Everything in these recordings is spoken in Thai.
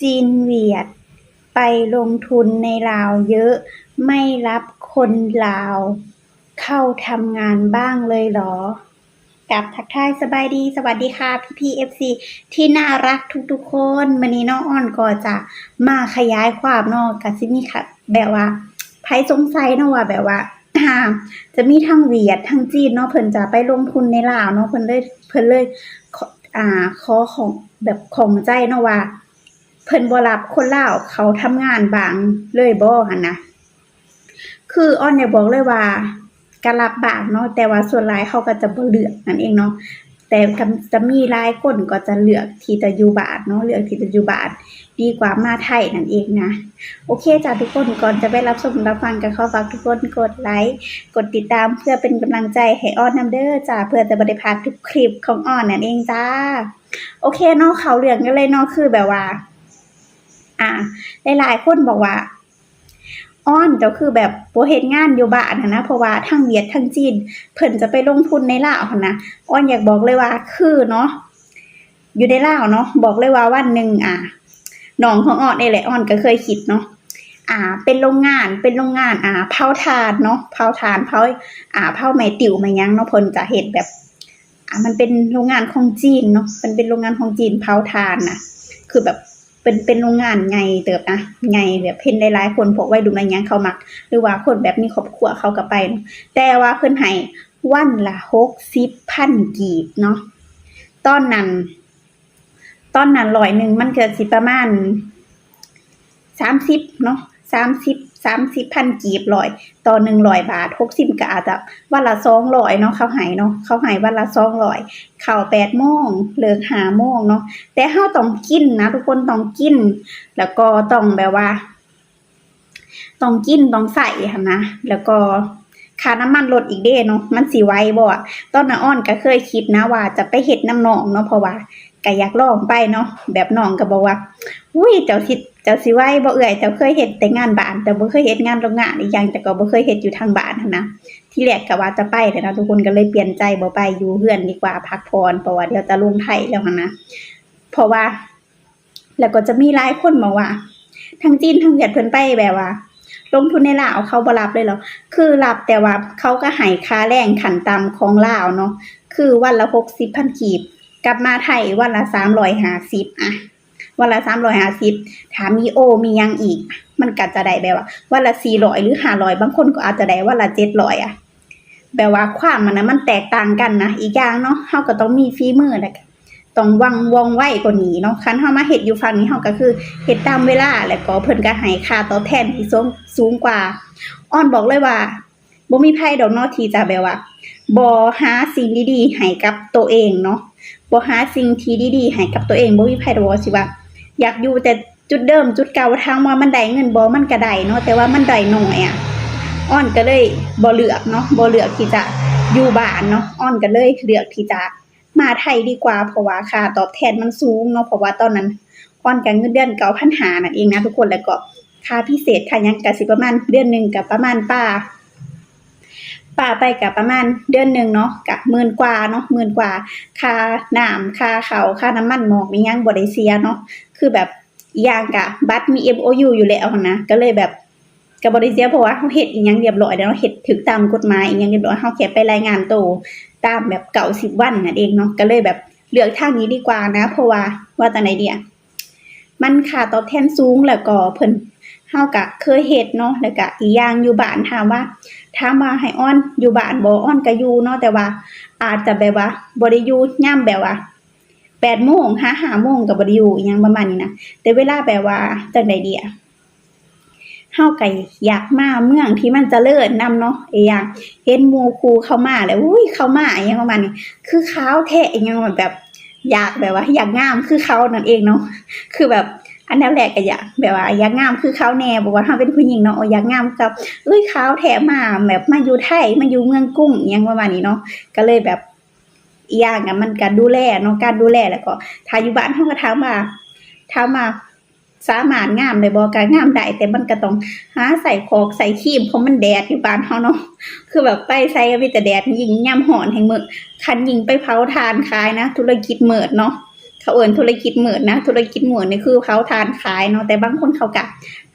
จีนเวียด ไปลงทุนในลาวเยอะ ไม่รับคนลาว เข้าทำงานบ้างเลยเหรอกับทักทายสบายดี สวัสดีค่ะพี่พีเอฟซีที่น่ารักทุกๆคนวันนี้น้องอ้อนก็จะมาขยายความนอกกับซิมีค่ะ แบบว่าไผสงสัยเนาะว่าแบบว่าจะมีทั้งเวียดทั้งจีนเนาะเพิ่นจะไปลงทุนในลาวเนาะเพิ่นเลยเพิ่นเลยอ่าขอของแบบของใจเนาะว่า เพิ่นบ่รับคนลาวเขาทำงานบางเลยบ่หั่นนะคืออ้อนเนี่ยบอกเลยว่าการรับบางเนาะแต่ว่าส่วนหลายเขาก็จะบ่เลือกนั่นเองเนาะแต่จะมีหลายคนก็จะเลือกที่จะอยู่บานเนาะเลือกที่จะอยู่บานดีกว่ามาไทยนั่นเองนะ โอเคจ้ะทุกคนก่อนจะไปรับชมรับฟังกันขอฝากทุกคนกดไลค์กดติดตามเพื่อเป็นกำลังใจให้อ้อนนำเด้อจ้าเพื่อจะบ่ได้พาทุกคลิปของอ้อนนั่นเองจ้า โอเคเนาะเขาเรื่องกันเลยเนาะคือแบบว่า อ่าหลายๆคนบอกว่าอ้อนก็คือแบบโบเฮ็ดงานอยู่บ้านนะเพราะว่าทั้งเวียดทั้งจีนเพิ่นจะไปลงทุนในลาวนนะอ้อนอยากบอกเลยว่าคือเนาะอยู่ในลาวเนาะบอกเลยว่าวันหนึ่งอ่าน้องของอ้อนนี่แหละอ้อนก็เคยคิดเนาะอ่า เป็นโรงงานเป็นโรงงาน อ่าเผาถ่านเนาะเผาถ่านเผาอ่าเผาไม้ติ๋วไม้ยังเนาะเพิ่นจะเฮ็ดแบบ อ่ามันเป็นโรงงานของจีนเนาะมันเป็นโรงงานของจีนเผาถ่านนะคือแบบ เป็นเป็นโรงงานไงเติบนะไงแบบเพ่นหลายๆคนพวกวัยรุ่นอะไรเงี้ยเขามัก หรือว่าคนแบบมีครอบครัวเขาก็ไป แต่ว่าเพิ่นให้วันละหกสิบพันกีบเนาะตอนนั้น ตอนนั้นลอยหนึ่งมันก็สิประมาณสามสิบเนาะสามสิบ สามสิบพันกีบร้อย ต่อหนึ่งร้อยบาทหกสิบก็อาจจะวันละสองร้อยเนาะเขาให้เนาะเขาให้วันละสองร้อย เข้าแปดโมงเลิกหาโมงเนาะแต่เฮาต้องกินนะทุกคนต้องกิน แล้วก็ต้องแบบว่าต้องกินต้องใส่ค่ะนะแล้วก็ค่าน้ำมันลดอีกเด้เนาะมันสิไหวบ่อะตอนน้าอ้อนก็เคยคิดนะว่าจะไปเฮ็ดน้ำหนองเนาะเพราะว่า ก็อยากลองไปเนาะแบบน้องก็บอกว่าอุ้ยเจ้าสิเจ้าสิไหวบ่เอื่อยเจ้าเคยเฮ็ดแต่งานบ้าน แต่บ่เคยเฮ็ดงานโรงงานอีกอย่างแต่ก็บ่เคยเฮ็ดอยู่ทางบ้านนะที่แรกก็ว่าจะไปแต่นะทุกคนก็เลยเปลี่ยนใจบ่ไปอยู่เฮือนดีกว่าพักผ่อนเพราะว่าเดี๋ยวจะลงไทยแล้วนะเพราะว่า แล้วก็จะมีหลายคนบอกว่าทั้งจีนทั้งเวียดเพิ่นไปแบบว่าลงทุนในลาวเขาบรับเลยเหรอ คือรับแต่ว่าเขาก็ให้ค่าแรงขันต่ำของลาวเนาะ คือวันละ60,000กีบ กลับมาไทยวันละ350อยห้าสิบอะวันละ350ถ้าสิบถามมีโอมียังอีก มันก็จะได้แบบว่าวันละ400หรือ500บางคนก็อาจจะได้วันละ700อยอะแบบว่าความมันนะมันแตกต่างกันนะอีกอย่างเนาะเฮาก็ต้องมีฝีมือแล้วก็ต้องวังวองไหวกว่านี้เนาะคันเฮามาเฮ็ดอยู่ฝั่งนี้เฮาก็คือเฮ็ดตามเวลาแล้วก็เพิ่นก็ให้ค่าตอบแทนที่สูงสูงกว่าอ้อนบอกเลยว่าบ่มีไผดอกนาะที่จะแบบว่าบ่หาสิ่งดีๆให้กับตัวเองเนาะบ่หาสิ่งที่ดีๆให้กับตัวเองบ่มีไผดอกว่าสิว่า อยากอยู่แต่จุดเดิมจุดเก่าทางว่ามันได้เงินบ่มันก็ได้เนาะแต่ว่ามันได้น้อยอะอ้อนก็เลยบ่เลือกเนาะบ่เลือกที่จะอยู่บ้านเนาะอ้อนก็เลยเลือกที่จะมาไทยดีกว่าเพราะว่าค่าตอบแทนมันสูงเนาะเพราะว่าตอนนั้นอ้อนก็เงินเดือน9,500นั่นเองนะทุกคนแล้วก็ค่าพิเศษค่ายังก็สิประมาณเดือนหนึ่งก็ประมาณป้า ป้าไปก็ประมาณเดือนหนึ่งเนาะก็หมื่นกว่าเนาะหมื่นกว่าค่าน้ำค่าเขาค่าน้ำมันหมอกมียังบ่ได้เสียเนาะคือแบบอย่างก็บัตรมี MOU อยู่แล้วนะก็เลยแบบกับบริเซียเพราะว่าเขาเฮ็ดอีหยังเรียบร้อยแล้วเนาะเฮ็ดถูกตามกฎหมายอีหยังเรียบร้อยเฮาแค่ไปรายงานตัวตามแบบเก่าสิบวันนั่นเองเนาะก็เลยแบบเลือกทางนี้ดีกว่านะ เพราะว่าว่าแต่ไหนเดียมันค่าตอบแทนสูงแล้วก็เพิ่น เฮาก็เคยเฮ็ดเนาะแล้วก็อีกอย่างอยู่บ้านถามว่าถามว่าให้อ้อนอยู่บ้านบ่อ้อนก็อยู่เนาะแต่ว่า อาจจะแบบว่าบ่ได้อยู่ยามแบบว่า8โมงหา5โมงก็บ่ได้อยู่อีหยังประมาณนี้นะแต่เวลาแบบว่าจังได๋ดีอะเฮาไก็อยากมาเมืองที่มันจเจริญนำเนาะอีหยังเห็นมูคูเข้ามาแล้วอุ้ยเข้ามาอีหยังประมาณนี้คือเขาแท้อีหยังแบบ อยากแบบว่า อยากงามคือเขานั่นเองเนาะคือแบบ อันดับแรกก็อยากแบบว่าอยากงามคือเขาแน่บอกว่าเฮาเป็นผู้หญิงเนาะอยากงามกับเอ้ยเขาแท้มาแบบมาอยู่ไทยมาอยู่เมืองกรุงอีหยังประมาณนี้เนาะก็เลยแบบอย่างอะมันการดูแลเนาะการดูแลแล้วก็ถ้าอยู่บ้านเฮาก็ถามว่าถามว่าสามารถงามได้บ่ก็งามได้แต่มันก็ต้องหาใส่คอกใส่ครีมเพราะมันแดดอยู่บ้านเฮาเนาะคือแบบไปใส่ก็มีแต่แดดยิงยามร้อนแห่งมือคันยิงไปเผาถ่านขายนะ ธุรกิจเมิดเนาะ เขาเอิ้นธุรกิจเหมือนนะ ธุรกิจเหมือนนี่คือเผาทานขายเนาะแต่บางคนเขาก็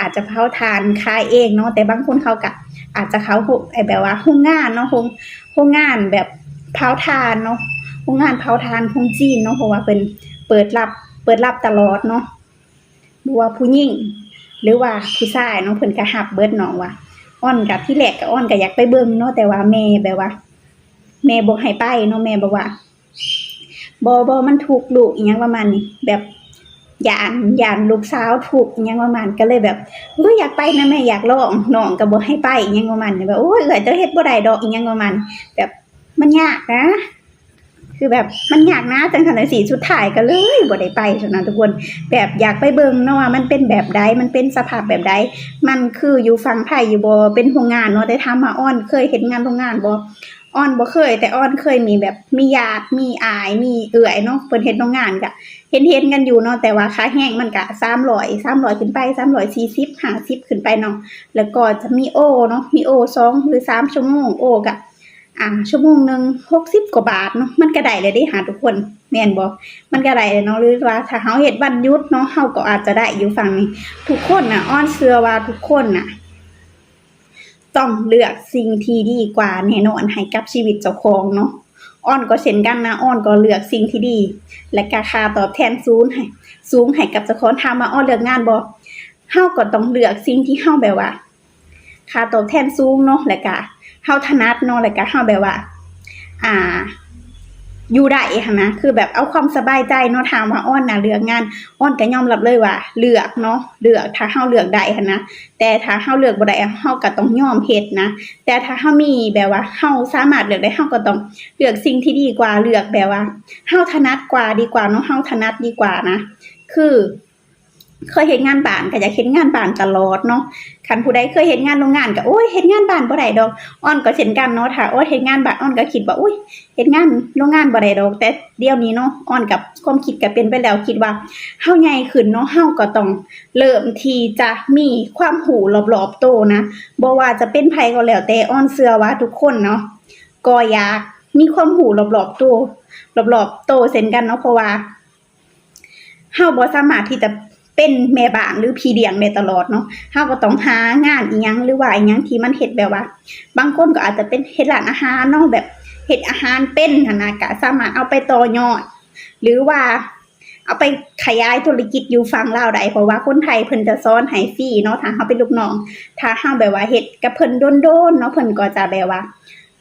อาจจะเผาทานขายเองเนาะแต่บางคนเขาก็อาจจะเขาไอ้แบบว่าโรงงานเนาะโรงโรงงานแบบเผาทานเนาะโรงงานเผาทานของจีนเนาะเพราะว่าเป็นเปิดรับเปิดรับตลอดเนาะบ่ว่าผู้หญิงหรือว่าผู้ชายเนาะเพิ่นก็รับเบิดเนาะว่าอ้อนกับที่แรกก็อ้อนก็อยากไปเบิ่งเนาะแต่ว่าแม่แบบว่าแม่บ่ให้ไปเนาะแม่บอกว่า บ่บ่มันถูกลูกอีหยังประมาณนี้แบบยานยานลูกสาวถูกอีหยังประมาณก็เลยแบบเอ้ยอยากไปนะแม่อยากลองน้องก็บ่ให้ไปอีหยังประมาณแบบโอ้ยเอ้ยจ้าเฮ็ดบ่ได้ดอกอีหยังประมาณแบบมันยากนะ คือแบบมันยากนะจังซั่นน่ะสิสุดท้ายก็เลยบ่ได้ไปซั่นนะทุกคน แบบอยากไปเบิ่งเนาะว่ามันเป็นแบบใดมันเป็นสภาพแบบใดมันคืออยู่ฝั่งไทยอยู่บ่เป็นโรงงานเนาะแต่ถามาอ้อนเคยเฮ็ดงานโรงงานบ่ อ้อนบ่เคย แต่อ้อนเคยมีแบบมีญาติมีอาย มีเอื้อยเนาะเพิ่นเฮ็ดโรงงานก็เห็นกันอยู่เนาะแต่ว่าค่าแห้งมันก็300 300ขึ้นไป340 50ขึ้นไปเนาะแล้วก็จะมีโอเนาะมีโอสองหรือสามชั่วโมงโอก็อ่าชั่วโมงหนึง60กว่าบาทเนาะมันก็ได้เลยเด้หาทุกคนแม่นบ่มันก็ได้เนาะหรือว่าถ้าเฮาเฮ็ดวันหยุดเนาะเฮาก็อาจจะได้อยู่ฝั่งนี้ ทุกคนน่ะอ้อนเชื่อว่าทุกคนน่ะ ต้องเลือกสิ่งที่ดีกว่าแน่นอนให้กับชีวิตเจ้าของเนาะอ้อนก็เช่นกันนะอ้อนก็เลือกสิ่งที่ดี และราคาตอบแทนสูงให้สูงให้กับเจ้าของถามาอ้อนเลือกงานบ่เฮาก็ต้องเลือกสิ่งที่เฮาแบบว่าค่าตอบแทนสูงเนาะและกะเฮาถนัดเนาะและกะเฮาแบบว่า อ่า อยู่ได้ค่ะนะคือแบบเอาความสบายใจเนาะถามว่าอ้อนนะเลือกงานอ้อนก็ยอมรับเลยว่า เลือกเนาะเลือกถ้าเฮาเลือกได้ค่ะนะแต่ถ้าเฮาเลือกบ่ได้เฮาก็ต้องยอมเฮ็ดนะแต่ถ้าเฮามีแบบว่าเฮาสามารถเลือกได้เฮาก็ต้องเลือกสิ่งที่ดีกว่าเลือกแบบว่าเฮาถนัดกว่าดีกว่าเนาะเฮาถนัดดีกว่านะ คือ เคยเฮ็ดงานบ้านก็อยากเฮ็ดงานบ้านตลอดเนาะคันผู้ใดเคยเฮ็ดงานโรงงานก็โอ้ยเฮ็ดงานบ้านบ่ได้ดอกอ้อนก็เช่นกันเนาะถ้าโอ้ยเฮ็ดงานบ้านอ้อนก็คิดว่าอุ้ยเฮ็ดงานโรงงานบ่ได้ดอก แต่เดี๋ยวนี้เนาะอ่อนกับความคิดก็เป็นไปแล้วคิดว่าเฮาใหญ่ขึ้นเนาะเฮาก็ต้องเริ่มที่จะมีความหูรอบๆโตนะบ่ว่าจะเป็นไผก็แล้วแต่อ้อนเชื่อว่าทุกคนเนาะก็อยากมีความหูรอบๆตัวรอบๆโตเช่นกันเนาะเพราะว่าเฮาบ่สามารถที่จะ เป็นแม่บ้านหรือพี่เลี้ยงได้ตลอดเนาะเฮาก็ต้องหางานอีหยังหรือว่าอีหยังที่มันเฮ็ดแบบว่า บางคนก็อาจจะเป็นเฮ็ดร้านอาหารเนาะแบบเฮ็ดอาหารเป็นหั้นนะก็สามารถเอาไปต่อยอด หรือว่าเอาไปขยายธุรกิจอยู่ฝั่งลาวได้เพราะว่าคนไทยเพิ่นจะสอนให้ฟรีเนาะถ้าเฮาเป็นลูกน้อง ถ้าเฮาแบบว่าเฮ็ดกับเพิ่นโดนๆเนาะเพิ่นก็จะแบบว่า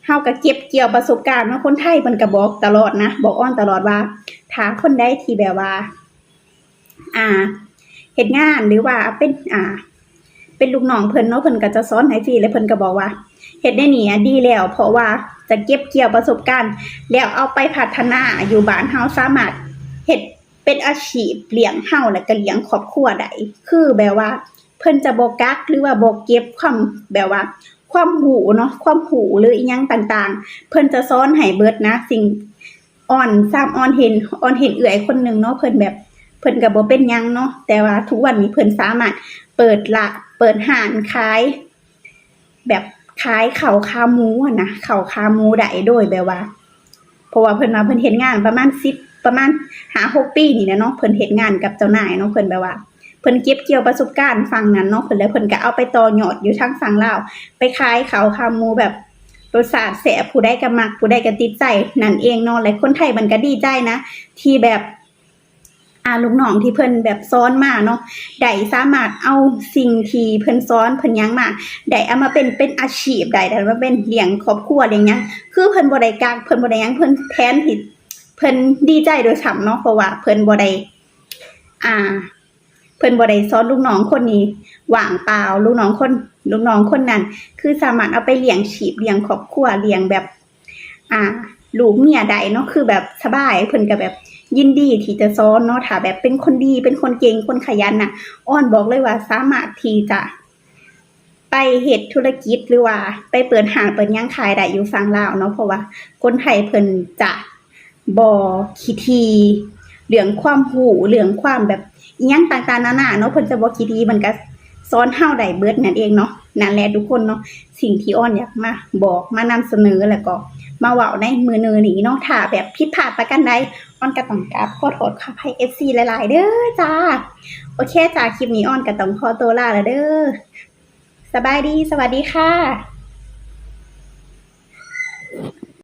เฮาก็เก็บเกี่ยวประสบการณ์เนาะคนไทยเพิ่นก็บอกตลอดนะ บอกอ้อนตลอดว่าถ้าคนใดที่แบบว่า อ่า เฮ็ดงานหรือว่าเป็นอ่า เป็นลูกน้องเพิ่นเนาะเพิ่นก็จะสอนให้ฟรีแล้วเพิ่นก็บอกว่าเฮ็ดได้หนีดีแล้ว เพราะว่าจะเก็บเกี่ยวประสบการณ์ แล้วเอาไปพัฒนาอยู่บ้านเฮาสามารถเฮ็ดเป็นอาชีพเลี้ยงเฮาและก็เลี้ยงครอบครัวได้คือแบบว่า เพิ่นจะบ่กักหรือว่าบ่เก็บความแบบว่า ความหูเนาะความหูหรืออีหยังต่างๆ เพิ่นจะสอนให้เบิดนะ สิ่งอ่อนซ้ำอ่อนเห็นอ่อนเห็นเอื้อยคนหนึ่งเนาะเพิ่นแบบ เพิ่นก็บ่เป็นยังเนาะแต่ว่าทุกวันนี้เพิ่นสามารถเปิดละเปิดห้านขาย แบบขายเข้าวขาหมูอะนะข้าวขาหมูได้โดยแบบว่า เพราะว่าเพิ่นว่าเพิ่นเฮ็ดงานประมาณ10ประมาณ5 6ปีนี่แหละเนาะเพิ่นเฮ็ดงานกับเจ้านายเนาะเพิ่นแบบว่าเพิ่นเก็บเกี่ยวประสบการณ์ฝั่งนั้นเนาะเพิ่นแล้วเพิ่นก็เอาไปต่อยอดอยู่ทางฝั่งลาวไปขายเข้าวขาหมูแบบรสชาติแซ่บผู้ใดก็มักผู้ใดก็ติดใจนั่นเองเนาะและคนไทยมันก็ดีใจนะ ที่แบบ อาลูกน้องที่เพิ่นแบบซ้อนมาเนาะได้สามารถเอาสิ่งที่เพิ่นซ้อนเพิ่นยังมาได้เอามาเป็นเป็นอาชีพได้ได้มาเป็นเลี้ยงครอบครัวเลี้ยงหยังคือเพิ่นบ่ได้กักเพิ่นบ่ได้ยังเพิ่นแทนที่เพิ่นดีใจโดยซ้ำเนาะเพราะว่าเพิ่นบ่ได้อ่า เพิ่นบ่ได้ซ้อนลูกน้องคนนี้ว่างเปล่าลูกน้องคนลูกน้องคนนั้น คือสามารถเอาไปเลี้ยงชีพเลี้ยงครอบครัวเลี้ยงแบบ อ่าลูกเมียได้เนาะคือแบบสบายเพิ่นก็แบบ ยินดีที่จะซ้อนเนาะถ้าแบบเป็นคนดีเป็นคนเก่งคนขยันน่ะ อ้อนบอกเลยว่าสามารถที่จะไปเฮ็ดธุรกิจหรือว่า ไปเปิดห้างเปิดหยังขายได้อยู่ฝั่งลาวเนาะเพราะว่าคนไทยเพิ่นจะบ่ขี้ทีเรื่องความหูเรื่องความแบบอิหยังต่างๆนานาเนาะเพิ่นจะบ่ขี้ทีมันก็สอนเฮาได้เบิดนั่นเองเนาะนั่นแหละทุกคนเนาะสิ่งที่อ้อนอยากมาบอกมานำเสนอแล้วก็มาเว้าในมือเนอนี้เนาะถ้าแบบผิดพลาดประกันใด ออนกระต้องกราบขอโทษขออภัย FC หลาย ๆ เด้อจ้า โอเคจ้าคลิปนี้ออนกระต้องขอตัวลาแล้วเด้อสบายดี สวัสดีค่ะ